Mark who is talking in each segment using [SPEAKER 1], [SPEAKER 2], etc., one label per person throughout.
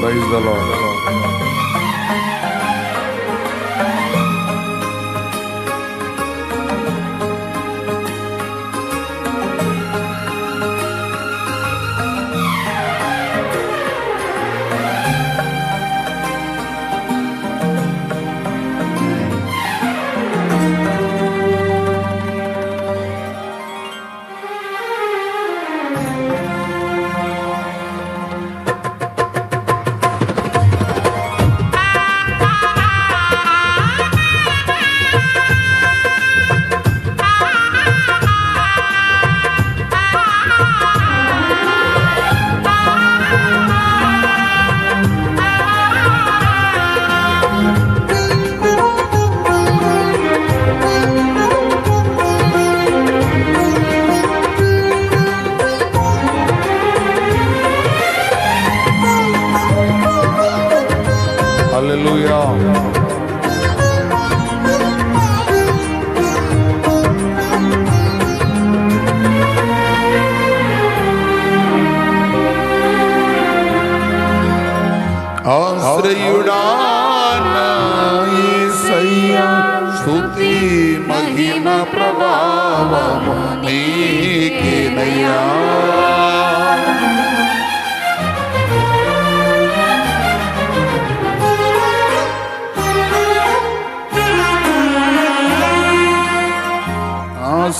[SPEAKER 1] Praise the Lord.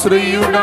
[SPEAKER 1] ആശ്രയുടാ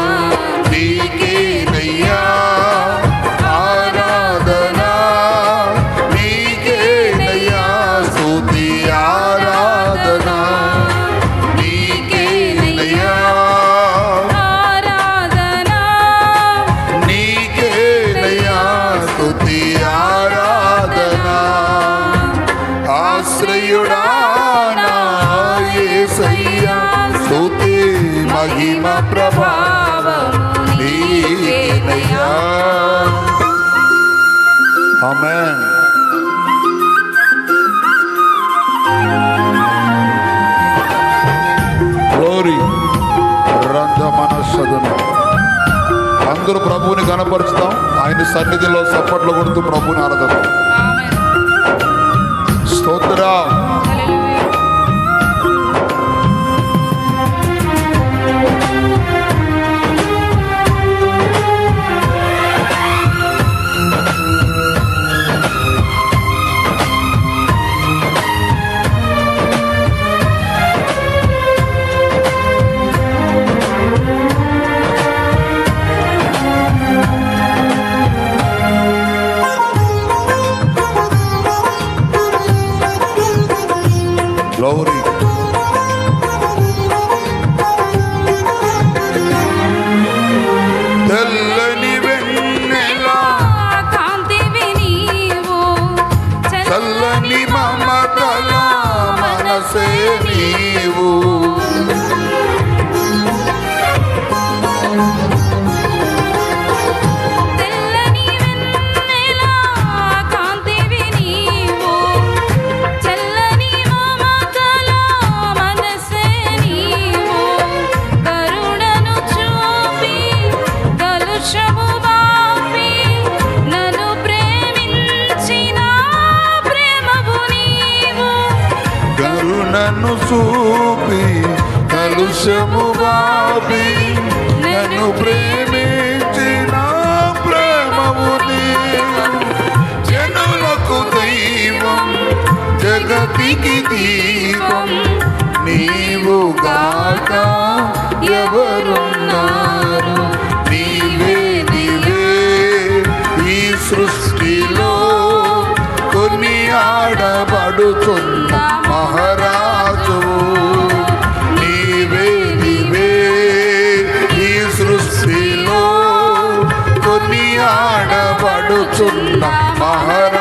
[SPEAKER 1] మహిమ ప్రభావము అందరూ ప్రభువుని కనపరుస్తాం ఆయన సన్నిధిలో సప్పట్లు కొడుతూ ప్రభుని ఆరాధన మమతల మనసే నీవు.
[SPEAKER 2] చూపి కలుషము
[SPEAKER 1] బాబి నన్ను ప్రేమించిన ప్రేమవుని జనులకు దైవం జగతికి దీపం నీవు గాక ఎవరున్నారు? నీవే నీవే ఈ సృష్టిలో కొన్ని ఆడబడుతున్న మహారాజు.
[SPEAKER 2] పాడుచున్న మహారా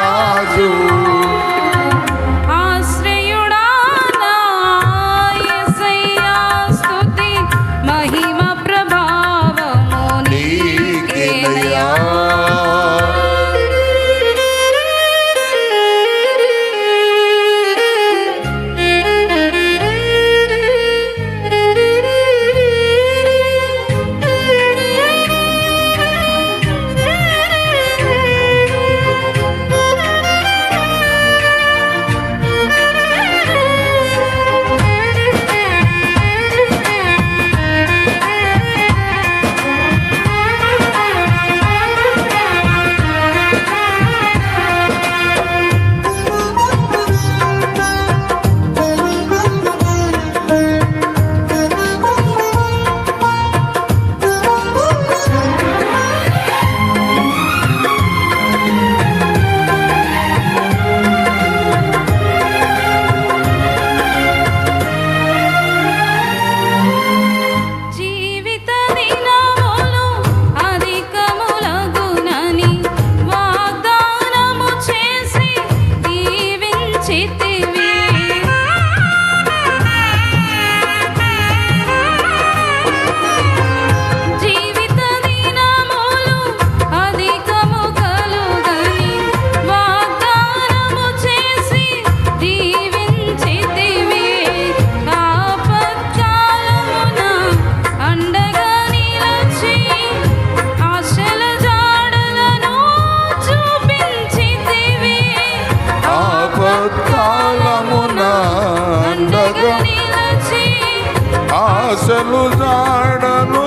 [SPEAKER 2] ఆశలు
[SPEAKER 1] జాడను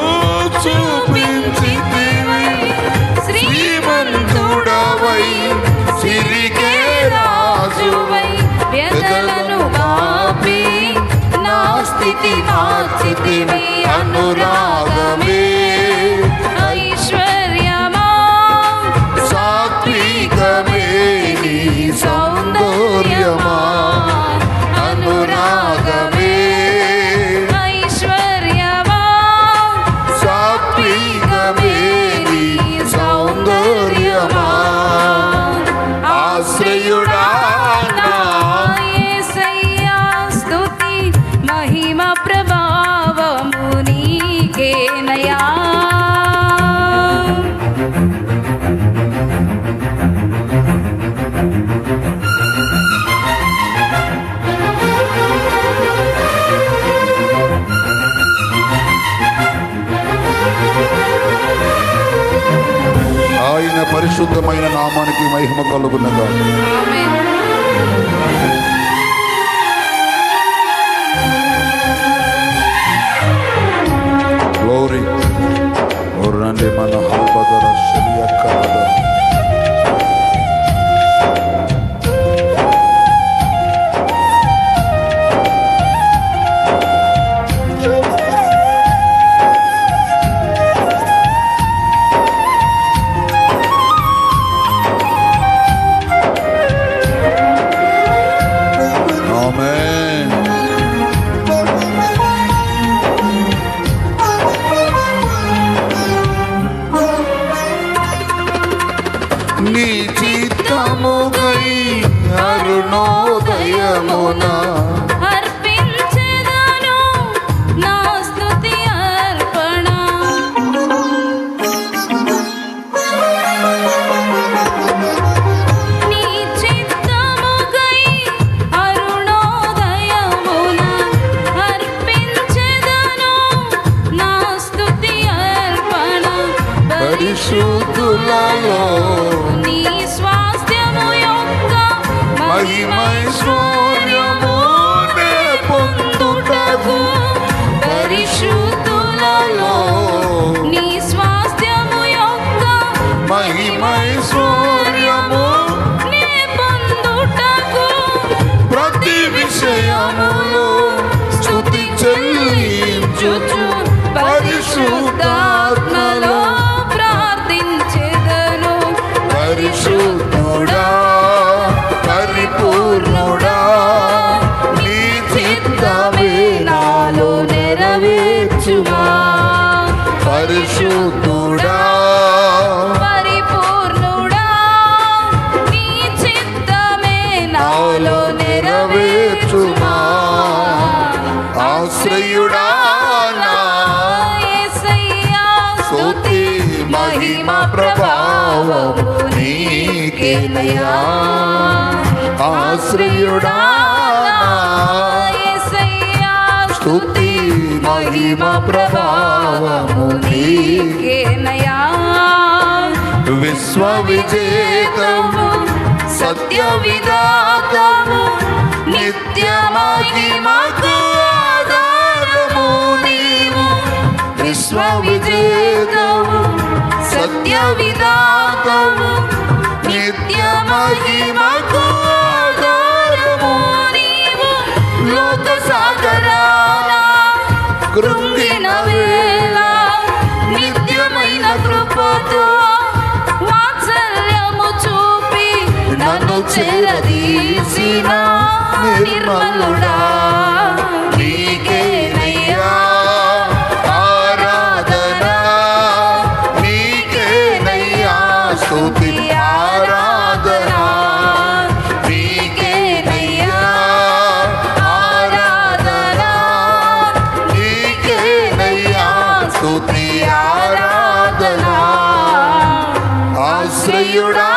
[SPEAKER 1] చూపించి శ్రీమంతుడవై సిరిగే రాజువై.
[SPEAKER 2] వ్యధలను కాపి నా స్థితి మార్చితివి
[SPEAKER 1] అనురాగమే. పరిశుద్ధమైన నామానికి మహిమ కలుగునగా
[SPEAKER 2] ఆమేన్
[SPEAKER 1] గ్లోరీ రండి మన హల్బదర శలియక్కద అరుణోదయమున
[SPEAKER 2] అర్పించెదను నా స్తుతి అర్పణ. నీ చిత్తముకై అరుణోదయమున అర్పించెదను నా స్తుతి అర్పణ.
[SPEAKER 1] పరిశుద్ధులలో my మహిమ ప్రభావము నీకేనయా విశ్వ విజేతము సత్య విధాతము నిత్య మహిమకు ఆధారము నీవు. విశ్వ విజేతము సత్య విధాతము నిత్య మహిమకు కృంగిన వేళ నిత్యమైన కృపతో
[SPEAKER 2] వాత్సల్యము చూపి
[SPEAKER 1] నన్ను చేరదీసిన నిర్మలుడా.
[SPEAKER 2] ധീരയുടാ